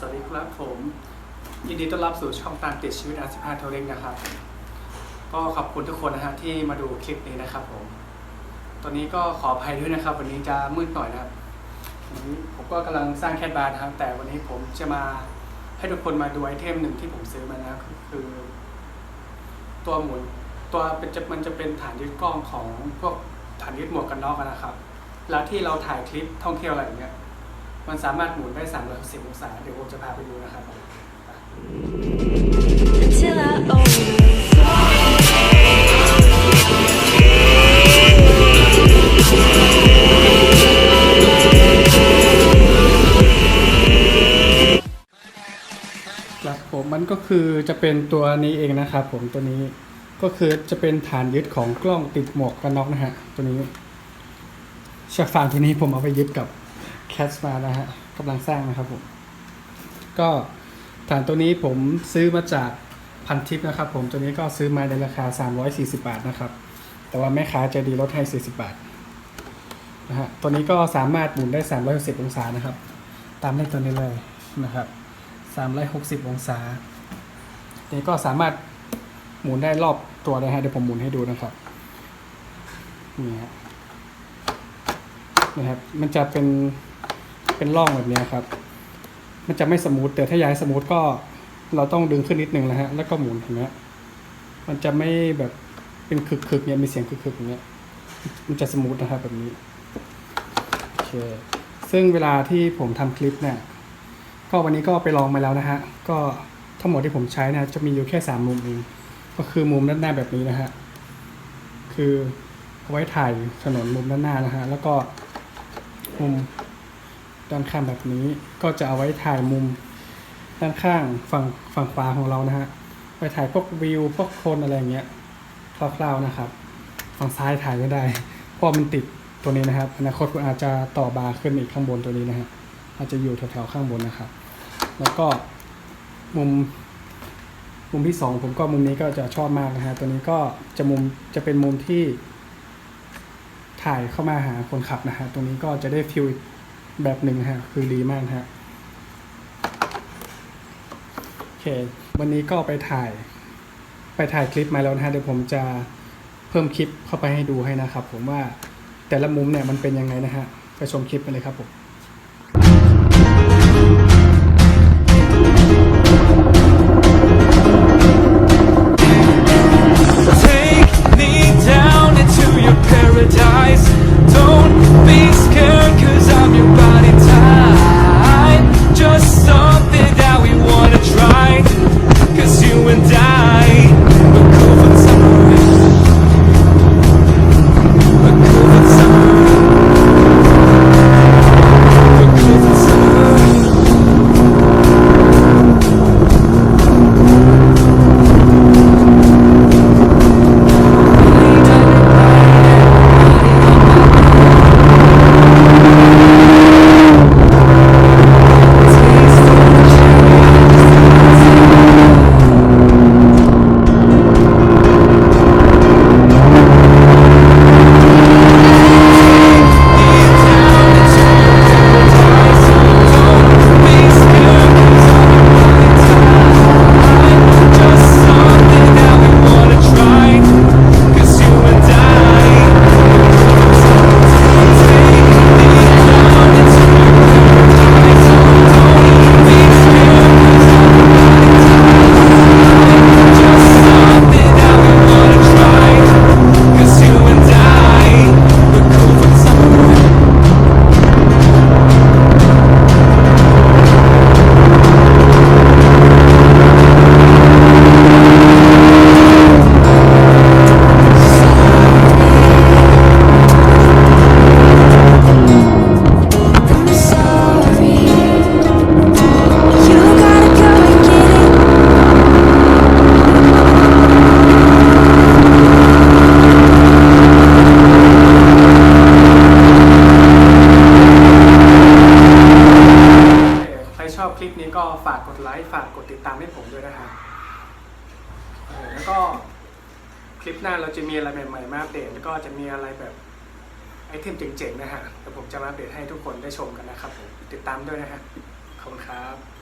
สวัสดีครับผม ยินดีต้อนรับสู่ช่องตามติดชีวิตอาสิพาเทเล็กนะครับ ก็ขอบคุณทุกคนนะฮะที่มาดูคลิปนี้นะครับผม ตอนนี้ก็ขออภัยด้วยนะครับ วันนี้จะมืดหน่อยนะครับวันนี้ผมก็กำลังสร้างแคดบาร์นะครับ แต่วันนี้ผมจะมาให้ทุกคนมาดูไอเทมหนึ่งที่ผมซื้อมานะคือ ตัวหมุนตัวเป็นจะมันจะเป็นฐานยึดกล้องของพวกฐานยึดหมวกกันน็อกนะครับแล้วที่เราถ่ายคลิปท่องเที่ยวอะไรอย่างเงี้ย มันสามารถหมุนได้360องศาเดี๋ยวผมจะพาไปดูนะครับครับผมมันก็คือจะเป็นตัวนี้เองนะครับผมตัวนี้ก็คือจะเป็นฐานยึดของกล้องติดหมวกกันน็อกนะฮะตัวนี้ชือกฟางตัวนี้ผมเอาไปยึดกับ แคสมานะฮะกำลังสร้างนะครับผมก็ฐานตัวนี้ผมซื้อมาจากพันทิปนะครับผมตัวนี้ก็ซื้อมาในราคา 340 บาทนะครับ แต่ว่าแม่ค้าใจดีลดให้ 40 บาทนะฮะตัวนี้ก็สามารถหมุนได้ 360 องศานะครับ ตามเลขตัวนี้เลยนะครับ 360 องศาตัวนี่ก็สามารถหมุนได้รอบตัวได้ฮะเดี๋ยวผมหมุนให้ดูนะครับนี่ฮะนะครับมันจะเป็น เป็นร่องแบบนี้ครับ มันจะไม่สมูทแต่ถ้าอยากให้สมูทก็เราต้องดึงขึ้นนิดนึงนะฮะแล้วก็หมุนเห็นไหมมันจะไม่แบบเป็นคึกๆเนี่ยมีเสียงคึกๆอย่างเงี้ยมันจะสมูทนะครับแบบนี้โอเคซึ่งเวลาที่ผมทำคลิปเนี่ยก็วันนี้ก็ไปลองมาแล้วนะฮะก็ทั้งหมดที่ผมใช้นะจะมีอยู่แค่สามมุมเองก็คือมุมด้านหน้าแบบนี้นะฮะคือเอาไว้ถ่ายถนนมุมด้านหน้านะฮะแล้วก็มุม ด้านข้างแบบนี้ ก็จะเอาไว้ถ่ายมุม ด้านข้างฝั่งฝั่งขวาของเรานะฮะไปถ่ายพวกวิวพวกคนอะไรอย่างเงี้ยคร่าวๆนะครับ ฝั่งซ้ายถ่ายไม่ได้เพราะมันติดตัวนี้นะครับ อนาคตผมอาจจะต่อบาร์ขึ้นอีกข้างบนตัวนี้นะฮะอาจจะอยู่แถวๆข้างบนนะครับ แล้วก็มุมมุมที่สองผมก็มุมนี้ก็จะชอบมากนะฮะตัวนี้ก็จะมุมจะเป็นมุมที่ถ่ายเข้ามาหาคนขับนะฮะตรงนี้ก็จะได้ฟิลอีก แบบหนึ่งฮะ คือดีมากฮะโอเค วันนี้ก็ไปถ่าย ไปถ่ายคลิปมาแล้วนะฮะ เดี๋ยวผมจะเพิ่มคลิปเข้าไปให้ดูให้นะครับ ผมว่าแต่ละมุมเนี่ยมันเป็นยังไงนะฮะ ไปชมคลิปกันเลยครับผม ชอบคลิปนี้ก็ฝากกดไลค์ ฝากกดติดตามให้ผมด้วยนะฮะเออแล้วก็คลิปหน้าเราจะมีอะไรใหม่ๆมาอัปเดตแล้วก็จะมีอะไรแบบไอเทมเจ๋งๆนะฮะเดี๋ยวผมจะมาอัปเดตให้ทุกคนได้ชมกันนะครับผมติดตามด้วยนะฮะขอบคุณครับ